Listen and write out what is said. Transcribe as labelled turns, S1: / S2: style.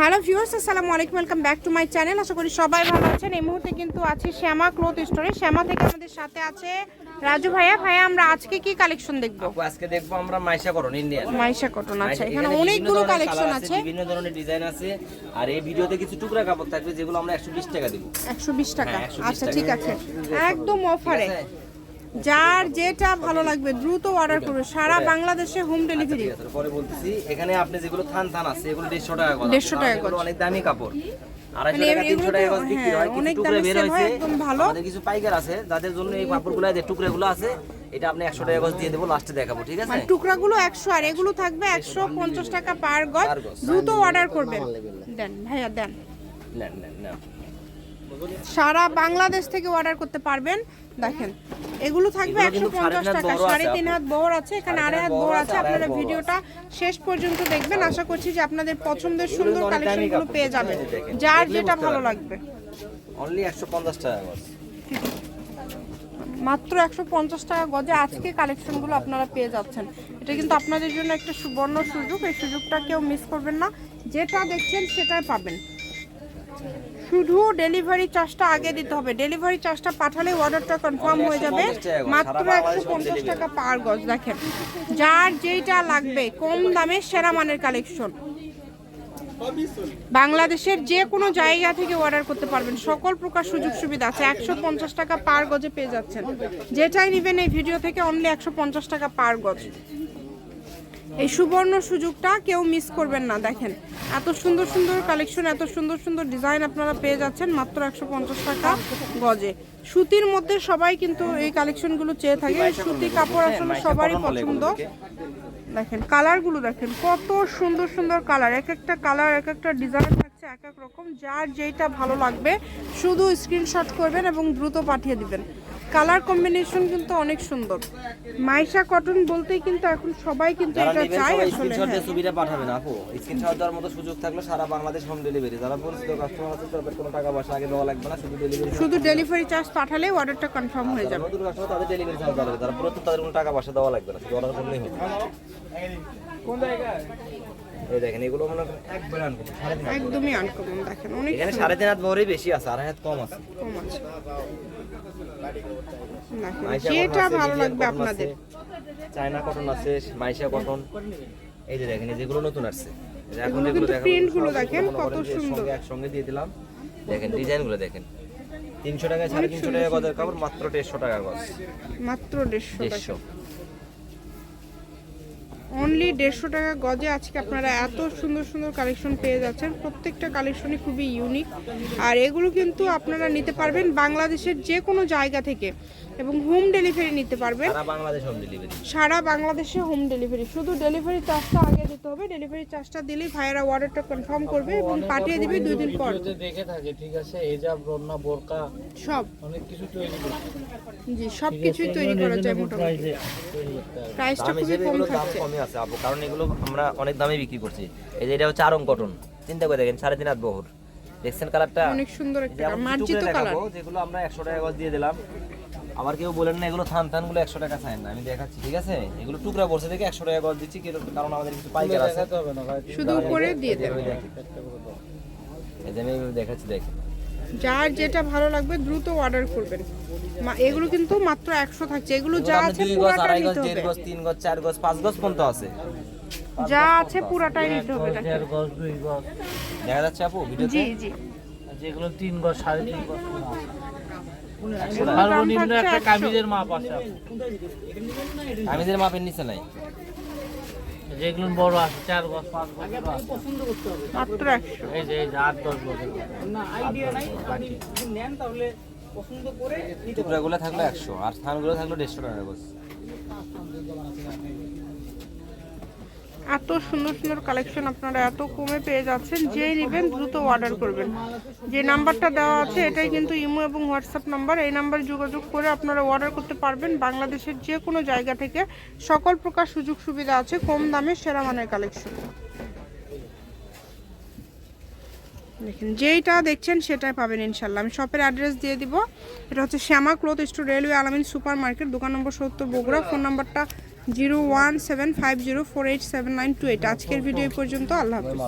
S1: Hello viewers আসসালামু আলাইকুম welcome back to my channel. আশা করি সবাই ভালো আছেন। এই মুহূর্তে কিন্তু আছি শ্যামা ক্লথ স্টোরে। শ্যামা থেকে আমাদের সাথে আছে রাজু ভাইয়া। ভাইয়া আমরা আজকে কি কালেকশন দেখব?
S2: আজকে দেখব আমরা Maisha cotton Indian
S1: Maisha cotton আছে এখানে অনেকগুলো কালেকশন আছে।
S2: বিভিন্ন ধরনের ডিজাইন আছে। আর এই ভিডিওতে কিছু টুকরা কাপড় থাকবে যেগুলো আমরা একশো বিশ টাকা দিব।
S1: একশো বিশ টাকা?
S2: হ্যাঁ, 120
S1: আচ্ছা ঠিক আছে। একদম অফারে? যার যেটা ভালো লাগবে দ্রুত অর্ডার করবে সারা বাংলাদেশে হোম ডেলিভারি
S2: পরে বলতেছি এখানে আপনি যেগুলো থান থান আছে এগুলো দেড়শো টাকা গজ।
S1: 150 টাকা গজ।
S2: অনেক দামি কাপড়।
S1: মানে হ্যাঁ,
S2: কিছু পাইকার আছে যাদের জন্য এই কাপড়গুলো যে টুকরাগুলো আছে এটা আপনি একশো টাকা গজ দিয়ে দেবো লাস্টে দেখাবো ঠিক আছে?
S1: মানে টুকরাগুলো একশো আর এগুলো থাকবে একশো পঞ্চাশ টাকা পার গজ।
S2: পার গজ।
S1: দ্রুত অর্ডার করবেন। দেন ভাইয়া দেন।
S2: নেন নেন নেন।
S1: সারা বাংলাদেশ থেকে অর্ডার করতে পারবেন। দেখেন এগুলো থাকবে একশো পঞ্চাশ টাকা সাড়ে তিন হাত বহর আছে এখানে আড়াই হাত বহর আছে আপনারা ভিডিওটা শেষ পর্যন্ত দেখবেন। আশা করছি যে আপনাদের পছন্দের সুন্দর কালেকশনগুলো পেয়ে যাবেন। যার যেটা ভালো লাগবে।
S2: অনলি একশো পঞ্চাশ টাকা
S1: মাত্র একশো পঞ্চাশ টাকা গজে আজকে কালেকশনগুলো আপনারা পেয়ে যাচ্ছেন। এটা কিন্তু আপনাদের জন্য একটা সুবর্ণ সুযোগ। এই সুযোগটা কেউ মিস করবেন না। যেটা দেখছেন সেটাই পাবেন। শুধু ডেলিভারি চার্জটা আগে দিতে হবে। ডেলিভারি চার্জটা পাঠালে অর্ডারটা কনফার্ম হয়ে যাবে।
S2: 150 টাকা গজ,
S1: মাত্র একশো পঞ্চাশ টাকা পার গজ দেখেন। যার যেইটা লাগবে কম দামে সেরা মানের কালেকশন বাংলাদেশের যে কোনো জায়গা থেকে অর্ডার করতে পারবেন। সকল প্রকার সুযোগ সুবিধা আছে। একশো পঞ্চাশ টাকা পার গজে পেয়ে যাচ্ছেন। যেটাই নেবেন এই ভিডিও থেকে অনলি একশো পঞ্চাশ টাকা পার গজ। এই সুবর্ণ সুযোগটা কেউ মিস করবেন না দেখেন। এত সুন্দর সুন্দর কালেকশন এত সুন্দর সুন্দর ডিজাইন আপনারা পেয়ে যাচ্ছেন মাত্র একশো পঞ্চাশ টাকা গজে। সুতির মধ্যে সবাই কিন্তু এই কালেকশনগুলো চেয়ে থাকে সুতি কাপড় আসলে সবারই পছন্দ। দেখেন কালারগুলো দেখেন কত সুন্দর সুন্দর কালার এক একটা কালার এক একটা ডিজাইন এক এক রকম যার যেটা ভালো লাগবে শুধু স্ক্রিনশট করবেন এবং দ্রুত পাঠিয়ে দিবেন। কালার কম্বিনেশন কিন্তু অনেক সুন্দর। মাইশা কটন বলতেই কিন্তু এখন সবাই কিন্তু এটা চায় আসলে
S2: স্ক্রিনশট
S1: হ্যাঁ।
S2: ছবিটা পাঠাবেন আপু। স্ক্রিনশট দেওয়ার মতো সুযোগ থাকলে সারা বাংলাদেশ হোম ডেলিভারি যারা পরিচিত কাস্টমার আছে তাদের কোনো টাকা পয়সা আগে দেওয়া লাগবে না শুধু ডেলিভারি
S1: শুধু ডেলিভারি চার্জ পাঠালে অর্ডারটা কনফার্ম হয়ে যাবে।
S2: নতুন কাস্টমার তাদের ডেলিভারি চার্জ লাগবে। যারা পুরাতন তাদের কোনো টাকা পয়সা দেওয়া লাগবে না শুধু অর্ডার করলেই হবে। এই দেখেন এগুলো মনে করেন একবার।
S1: একদমই আনকমন দেখেন অনেক
S2: এখানে সাড়ে তিন হাত বহরই বেশি আছে আড়াই হাত কম আছে।
S1: কম আছে। যেটা ভালো লাগবে আপনাদের।
S2: চায়না কটন আছে মাইশা কটন এই যে দেখেন যেগুলো নতুন আসছে। এখন
S1: এগুলো
S2: যেগুলো
S1: কিন্তু গুলো দেখেন কত সুন্দর।
S2: একসঙ্গে দিয়ে দিলাম। দেখেন ডিজাইনগুলো দেখেন। তিনশো টাকায় সাড়ে তিনশো টাকা গজের কাপড় মাত্র দেড়শো টাকা গজ।
S1: মাত্র দেড়শো টাকা।
S2: দেড়শো
S1: অনলি দেড়শো টাকা গজে আজকে আপনারা এত সুন্দর সুন্দর কালেকশন পেয়ে যাচ্ছেন। প্রত্যেকটা কালেকশনই খুবই ইউনিক আর এগুলো কিন্তু আপনারা নিতে পারবেন বাংলাদেশের যে কোনো জায়গা থেকে। এবং হোম ডেলিভারি নিতে পারবেন
S2: সারা বাংলাদেশ হোম ডেলিভারি
S1: সারা বাংলাদেশে হোম ডেলিভারি শুধু ডেলিভারি চার্জটা আগে দিতে হবে ডেলিভারি চার্জটা দিলেই ভাইয়েরা অর্ডারটা কনফার্ম করবে এবং পাঠিয়ে দিবে দুই দিন পর।
S3: দেখে থাকে ঠিক আছে? এজাব রন্না বোরকা
S1: সব।
S3: অনেক কিছু তৈরি
S1: জি সব কিছুই তৈরি করা যায় মোটামুটি। প্রাইসটা খুবই কম থাকছে।
S2: কমই আছে আপু কারণ এগুলো আমরা অনেক দামে বিক্রি করছি। এই যে এটা হচ্ছে আরং কটন চিন্তা করে দেখেন সাড়ে তিন হাত বহর। দেখছেন কালারটা
S1: অনেক সুন্দর একটা মার্জিত কালার
S2: যেগুলো আমরা একশো টাকা গজ দিয়ে দিলাম। আবার কেউ বলেন না এগুলো থান থানগুলো একশো টাকা চাই না আমি দেখাচ্ছি ঠিক আছে? এগুলো টুকরা বলছে দেখে একশো টাকা গজ দিচ্ছি কারণ আমাদের কিছু পাইকার আছে।
S1: শুধু উপরে দিয়ে দেবে।
S2: এইভাবে এই যে আমি দেখাচ্ছি দেখেন।
S1: যার যেটা ভালো লাগবে দ্রুত অর্ডার করবেন। এগুলো কিন্তু মাত্র একশো থাকছে। এগুলো যা আছে পুরাটা নিতে
S2: দেড়
S1: হবে।
S2: গজ তিন গজ চার গজ পাঁচ গজ পর্যন্ত আছে।
S1: যা আছে পুরাটাই নিতে হবে
S3: গজ দুই গজ।
S2: দেখা যাচ্ছে আপু ভিডিওতে?
S1: জি। জি
S3: যেগুলো তিন গজ সাড়ে তিন গজ করে আছে।
S2: একশো টাকা।
S3: সর্বনিম্ন একটা কামিজের মাপ আছে
S2: কামিজের মাপের নিচে নাই।
S3: যেগুলো বড় আছে চার গজ পাঁচ গজ করে আছে।
S1: মাত্র একশো।
S3: এই যে এই যে আট দশ গজ
S2: টুকরাগুলো থাকল একশো আর স্থানগুলো থাকল দেড়শো টাকা গজ
S1: এত সুন্দর সুন্দর কালেকশন আপনারা এত কমে পেয়ে যাচ্ছেন যেই নেবেন দ্রুত অর্ডার করবেন। যে নাম্বারটা দেওয়া আছে, এটাই কিন্তু ইমো এবং হোয়াটসঅ্যাপ নাম্বার এই নাম্বারে যোগাযোগ করে আপনারা অর্ডার করতে পারবেন বাংলাদেশের যে কোনো জায়গা থেকে। সকল প্রকার সুযোগ সুবিধা আছে, কম দামে সেরা মানের কালেকশন দেখেন, যেইটা দেখছেন সেটাই পাবেন ইনশাল্লাহ আমি শপের অ্যাড্রেস দিয়ে দিব। এটা হচ্ছে Shyama cloth store railway Alamin super market দোকান নম্বর সত্তর, বগুড়া। ফোন নাম্বারটা zero one seven five zero four eight seven nine two eight. আজকের ভিডিও পর্যন্ত, আল্লাহ হাফিজ।